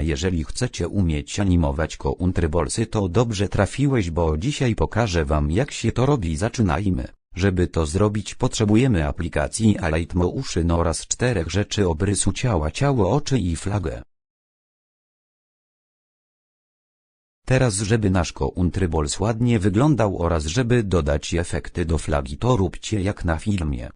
Jeżeli chcecie umieć animować countrybolsy to dobrze trafiłeś bo dzisiaj pokażę wam jak się to robi zaczynajmy. Żeby to zrobić potrzebujemy aplikacji Alight Motion oraz czterech rzeczy obrysu ciała ciało oczy i flagę. Teraz żeby nasz countrybols ładnie wyglądał oraz żeby dodać efekty do flagi to róbcie jak na filmie.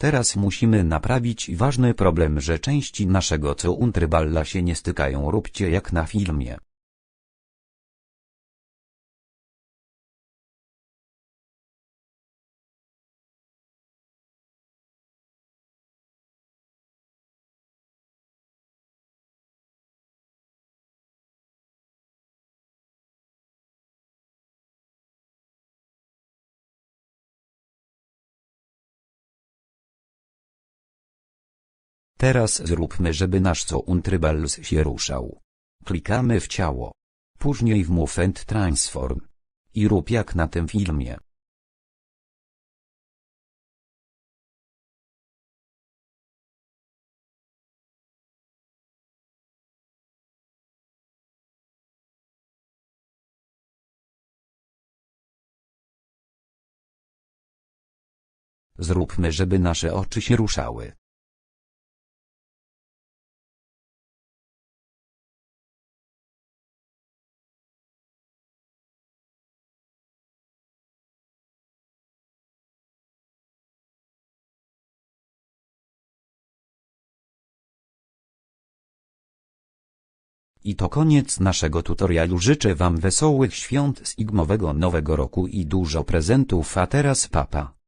Teraz musimy naprawić ważny problem, że części naszego countrballa się nie stykają róbcie jak na filmie. Teraz zróbmy żeby nasz countryballs się ruszał. Klikamy w ciało. Później w Move and Transform. I rób jak na tym filmie. Zróbmy żeby nasze oczy się ruszały. I to koniec naszego tutorialu życzę wam wesołych świąt z igmowego nowego roku i dużo prezentów a teraz papa.